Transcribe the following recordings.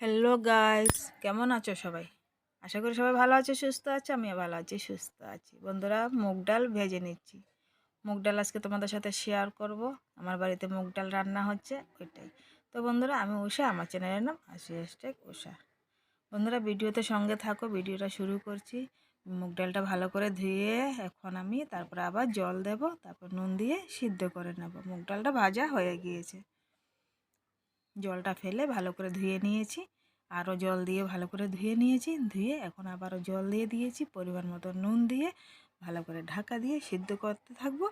Hello guys, কেমন আছো সবাই? আশা করি সবাই ভালো আছে, সুস্থ আছে, আমিও ভালো আছি, সুস্থ আছি। বন্ধুরা, মুগ ডাল ভেজে নিচ্ছি। মুগ ডাল আজকে তোমাদের সাথে শেয়ার করব। আমার বাড়িতে মুগ ডাল রান্না হচ্ছে, ওইটাই। তো বন্ধুরা, আমি উষা আমার চ্যানেলের নাম আশি হ্যাশট্যাগ উষা বন্ধুরা, ভিডিওতে সঙ্গে থাকো, ভিডিওটা শুরু করছি। মুগ ডালটা ভালো করে ধুয়ে এখন আমি তারপরে আবার জল দেব, তারপর নুন দিয়ে সিদ্ধ করে নেব। মুগ ডালটা ভাজা হয়ে গিয়েছে। জলটা ফেলে ভালো করে ধুয়ে নিয়েছি। আরও জল দিয়ে ভালো করে ধুয়ে নিয়েছি। ধুয়ে এখন আবারও জল দিয়ে দিয়েছি, পরিমাণ মতো নুন দিয়ে ভালো করে ঢাকা দিয়ে সিদ্ধ করতে থাকব।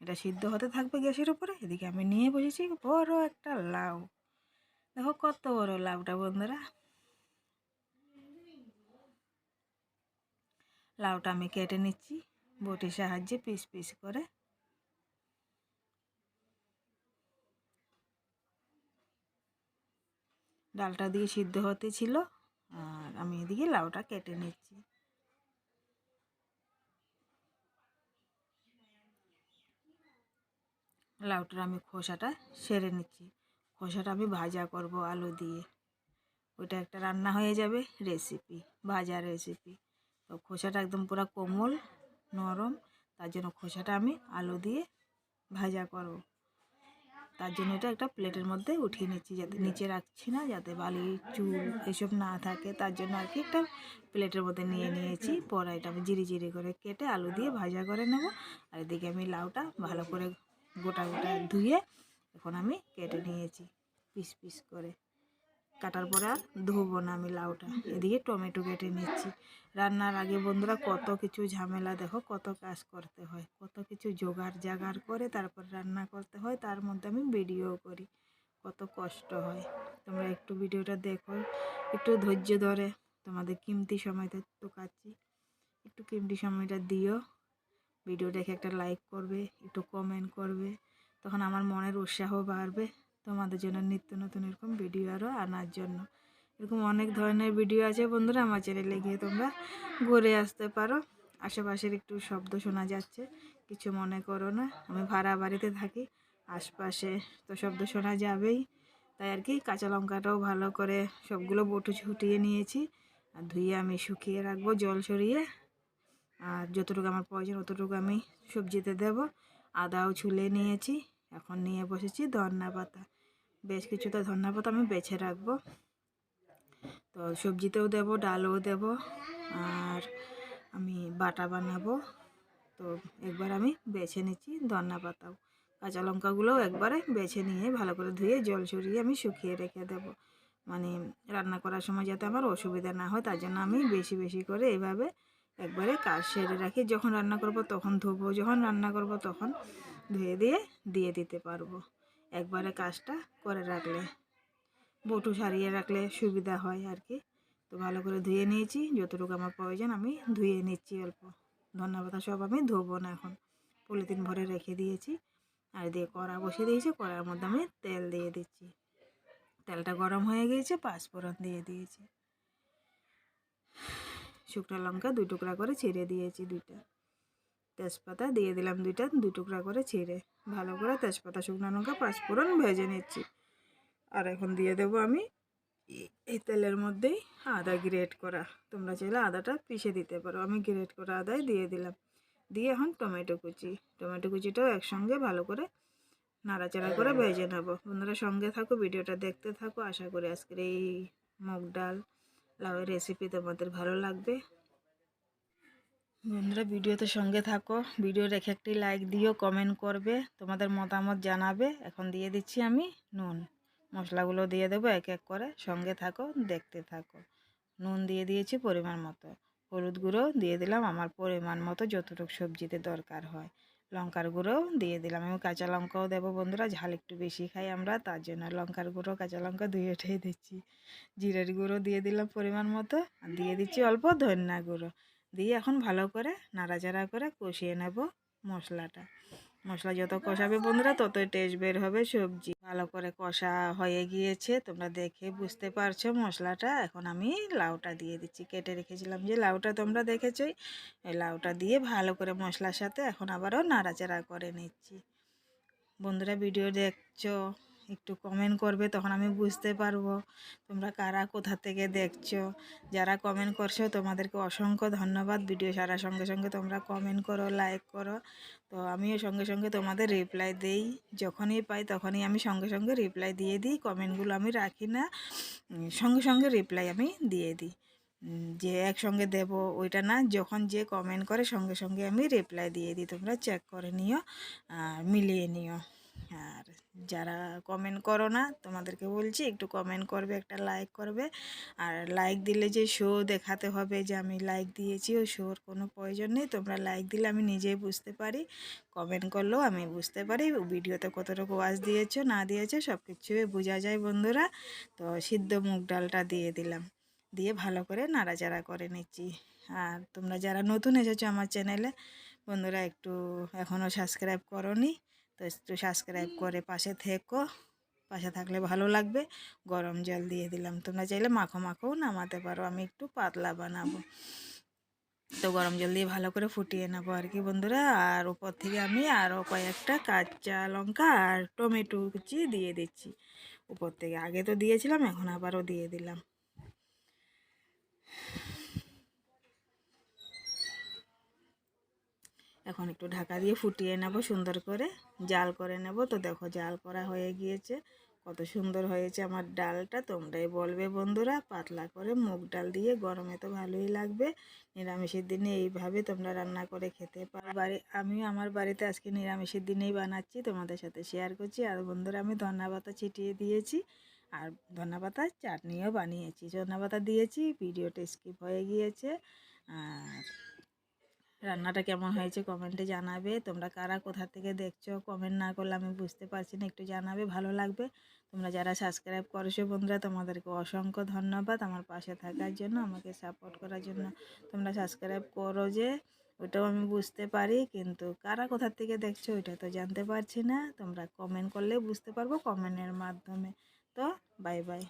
এটা সিদ্ধ হতে থাকবে গ্যাসের উপরে, এদিকে আমি নিয়ে বসেছি বড় একটা লাউ। দেখো কত বড় লাউটা বন্ধুরা। লাউটা আমি কেটে নিচ্ছি, বটির সাহায্যে পিস পিস করে। ডালটা দিয়ে সিদ্ধ হতে ছিল, আর আমি এদিকে লাউটা কেটে নিচ্ছি। লাউটার আমি খোসাটা সেরে নিচ্ছি। খোসাটা আমি ভাজা করব আলু দিয়ে। ওইটা একটা রান্না হয়ে যাবে রেসিপি ভাজা রেসিপি তো খোসাটা একদম পুরো কোমল, নরম, তার জন্য খোসাটা আমি আলু দিয়ে ভাজা করব। তার জন্য এটা একটা প্লেটের মধ্যে উঠিয়ে নিচ্ছি যাতে নিচে রাখছি না যাতে বালি চুল এসব না থাকে। তার জন্য আর কি একটা প্লেটের মধ্যে নিয়ে নিয়েছি। পরে এটা আমি জিরি জিরি করে কেটে আলু দিয়ে ভাজা করে নেব। আর এদিকে আমি লাউটা ভালো করে গোটা গোটা ধুয়ে এখন আমি কেটে নিয়েছি পিস পিস করে। কাটার পরে আর ধোবো না আমি লাউটা। এদিকে টমেটো কেটে নিচ্ছি। রান্নার আগে বন্ধুরা কত কিছু ঝামেলা, দেখো কত কাজ করতে হয়, কত কিছু জোগাড় জাগাড় করে তারপর রান্না করতে হয়, তার মধ্যে আমি ভিডিও করি। কত কষ্ট হয়। তোমরা একটু ভিডিওটা দেখো, একটু ধৈর্য ধরে। তোমাদের কিমতি সময়টা তো কাটছি। একটু কিমতি সময়টা দিও। ভিডিও দেখে একটা লাইক করবে, একটু কমেন্ট করবে। তখন আমার মনের উৎসাহ বাড়বে। তোমাদের জন্য নিত্য নতুন এরকম ভিডিও আরও আনার জন্য। এরকম অনেক ধরনের ভিডিও আছে বন্ধুরা, আমার চ্যানেলে গিয়ে তোমরা ঘুরে আসতে পারো। আশেপাশের একটু শব্দ শোনা যাচ্ছে, কিছু মনে করো না, আমি ভাড়া বাড়িতে থাকি, আশপাশে তো শব্দ শোনা যাবেই। তাই আর কি, কাঁচা লঙ্কাটাও ভালো করে সবগুলো বটু ছুটিয়ে নিয়েছি, আর ধুয়ে আমি শুকিয়ে রাখব জল সরিয়ে। আর যতটুকু আমার প্রয়োজন অতটুকু আমি সবজিতে দেব, আদাও ছুলে নিয়েছি, এখন নিয়ে বসেছি ধন্না পাতা বেশ কিছুটা ধন্না পাতা আমি বেছে রাখব। তো সবজিতেও দেব, ডালও দেব, আর আমি বাটা বানাবো। তো একবার আমি বেছে নিচ্ছি ধন্না পাতাও কাঁচা লঙ্কাগুলোও একবারে বেছে নিয়ে ভালো করে ধুয়ে জল ছড়িয়ে আমি শুকিয়ে রেখে দেব। মানে রান্না করার সময় যাতে আমার অসুবিধা না হয়, তার জন্য আমি বেশি বেশি করে এভাবে একবারে কাজ সেরে রাখি। যখন রান্না করব তখন ধোবো, যখন রান্না করব তখন ধুয়ে দিয়ে দিয়ে দিতে পারব। একবারে কাজটা করে রাখলে। বটু সারিয়ে রাখলে সুবিধা হয় আর কি তো ভালো করে ধুয়ে নিয়েছি, যতটুকু আমার প্রয়োজন আমি ধুয়ে নিচ্ছি অল্প। ধন্যবাদ সব আমি ধোবো না এখন। পলিথিন ভরে রেখে দিয়েছি। আর দিয়ে কড়া বসিয়ে দিয়েছি, কড়ার মধ্যে আমি তেল দিয়ে দিচ্ছি। তেলটা গরম হয়ে গিয়েছে, পাঁচফোড়ন দিয়ে দিয়েছি। শুকনো লঙ্কা দু টুকরা করে ছিঁড়ে দিয়েছি দুইটা। তেজপাতা দিয়ে দিলাম দুইটা দু টুকরা করে ছিঁড়ে। ভালো করে তেজপাতা, শুকনো লঙ্কা, পাঁচফোড়ন ভেজে নিচ্ছি। আর এখন দিয়ে দেবো আমি এই তেলের মধ্যেই আদা গ্রেট করা। তোমরা চাইলে আদাটা পিষে দিতে পারো। আমি গ্রেট করা আদায় দিয়ে দিলাম। দিয়ে এখন টমেটো কুচি। টমেটো কুচিটাও একসঙ্গে ভালো করে নাড়াচাড়া করে ভেজে নেব। বন্ধুরা সঙ্গে থাকো, ভিডিওটা দেখতে থাকো। আশা করি আজকের এই মুগ ডাল, লাউয়ের রেসিপি তোমাদের ভালো লাগবে। বন্ধুরা, ভিডিওতে সঙ্গে থাকো। ভিডিও রেখে একটি লাইক দিও কমেন্ট করবে, তোমাদের মতামত জানাবে। এখন দিয়ে দিচ্ছি আমি নুন। মশলাগুলো দিয়ে দেবো এক এক করে, সঙ্গে থাকো, দেখতে থাকো। নুন দিয়ে দিয়েছি পরিমাণ মতো। হলুদ গুঁড়ো দিয়ে দিলাম, আমার পরিমাণ মতো যতটুকু সবজিতে দরকার হয়। লঙ্কার গুঁড়োও দিয়ে দিলাম, আমি কাঁচা লঙ্কাও দেবো বন্ধুরা, ঝাল একটু বেশি খাই আমরা, তার জন্য লঙ্কার গুঁড়ো, কাঁচা লঙ্কা দুই ওঠাই দিচ্ছি। জিরের গুঁড়ো দিয়ে দিলাম পরিমাণ মতো, আর দিয়ে দিচ্ছি অল্প ধন্যা গুঁড়ো। দিয়ে এখন ভালো করে নাড়াচাড়া করে কষিয়ে নেব মশলাটা। মশলা যত কষাবে বন্ধুরা ততই টেস্ট বের হবে সবজি। ভালো করে কষা হয়ে গিয়েছে, তোমরা দেখে বুঝতে পারছ মশলাটা। এখন আমি লাউটা দিয়ে দিচ্ছি। কেটে রেখেছিলাম যে লাউটা তোমরা দেখেছোই। এই লাউটা দিয়ে ভালো করে মশলার সাথে এখন আবারও নাড়াচাড়া করে নিচ্ছি। বন্ধুরা ভিডিও দেখছ? একটু কমেন্ট করবে, তখন আমি বুঝতে পারব। তোমরা কারা, কোথা থেকে দেখছ? যারা কমেন্ট করছ, তোমাদেরকে অসংখ্য ধন্যবাদ। ভিডিও সারার সঙ্গে সঙ্গে তোমরা কমেন্ট করো লাইক করো। তো আমিও সঙ্গে সঙ্গে তোমাদের রিপ্লাই দেই। যখনই পাই তখনই আমি সঙ্গে সঙ্গে রিপ্লাই দিয়ে দিই। কমেন্টগুলো আমি রাখি না সঙ্গে সঙ্গে রিপ্লাই আমি দিয়ে দিই। যে একসঙ্গে দেব ওইটা না, যখন যে কমেন্ট করে সঙ্গে সঙ্গে আমি রিপ্লাই দিয়ে দিই। তোমরা চেক করে নিও আর মিলিয়ে নিও। আর যারা কমেন্ট করো না, তোমাদেরকে বলছি একটু কমেন্ট করবে, একটা লাইক করবে। আর লাইক দিলে যে শো দেখাতে হবে যে আমি লাইক দিয়েছি ও শোর কোনো প্রয়োজন নেই। তোমরা লাইক দিলে আমি নিজেই বুঝতে পারি। কমেন্ট করলেও আমি বুঝতে পারি ভিডিওতে কতটুকু ওয়াজ দিয়েছ, না দিয়েছ সব কিছুই বোঝা যায় বন্ধুরা। তো সিদ্ধ মুগ ডালটা দিয়ে দিলাম। দিয়ে ভালো করে নাড়াচাড়া করে নিচ্ছি। আর তোমরা যারা নতুন এসেছ আমার চ্যানেলে বন্ধুরা একটু এখনও সাবস্ক্রাইব করনি। তো একটু সাবস্ক্রাইব করে পাশে থেকো। পাশে থাকলে ভালো লাগবে। গরম জল দিয়ে দিলাম। তোমরা চাইলে মাখো মাখোও নামাতে পারো। আমি একটু পাতলা বানাবো। তো গরম জল দিয়ে ভালো করে ফুটিয়ে নেব আর কি বন্ধুরা। আর উপর থেকে আমি আরও কয়েকটা কাঁচা লঙ্কা আর টমেটো কুচি দিয়ে দিচ্ছি। উপর থেকে আগে তো দিয়েছিলাম এখন আবারও দিয়ে দিলাম। এখন একটু ঢাকা দিয়ে ফুটিয়ে নেব, সুন্দর করে জাল করে নেব। তো দেখো জাল করা হয়ে গিয়েছে, কত সুন্দর হয়েছে আমার ডালটা। তোমরাই বলবে বন্ধুরা, পাতলা করে মুগ ডাল দিয়ে গরমে তো ভালোই লাগবে। নিরামিষের দিনে এইভাবে তোমরা রান্না করে খেতে পারো। বাড়ি, আমিও আমার বাড়িতে আজকে নিরামিষের দিনেই বানাচ্ছি, তোমাদের সাথে শেয়ার করছি। আর বন্ধুরা, আমি ধন্যা পাতা ছিটিয়ে দিয়েছি, আর ধন্যা পাতার চাটনিও বানিয়েছি। ধন্যা পাতা দিয়েছি, ভিডিওটা স্কিপ হয়ে গিয়েছে, আর রান্নাটা কেমন হয়েছে কমেন্টে জানাবে। তোমরা কারা কোথা থেকে দেখছ কমেন্ট না করলে আমি বুঝতে পারছি না, একটু জানাবে, ভালো লাগবে। তোমরা যারা সাবস্ক্রাইব করেছ বন্ধুরা, তোমাদেরকে অসংখ্য ধন্যবাদ। আমার পাশে থাকার জন্য, আমাকে সাপোর্ট করার জন্য। তোমরা সাবস্ক্রাইব করো যে, ওটাও আমি বুঝতে পারি, কিন্তু কারা কোথা থেকে দেখছ ওইটা তো জানতে পারছি না। তোমরা কমেন্ট করলে বুঝতে পারব কমেন্টের মাধ্যমে। তো বাই বাই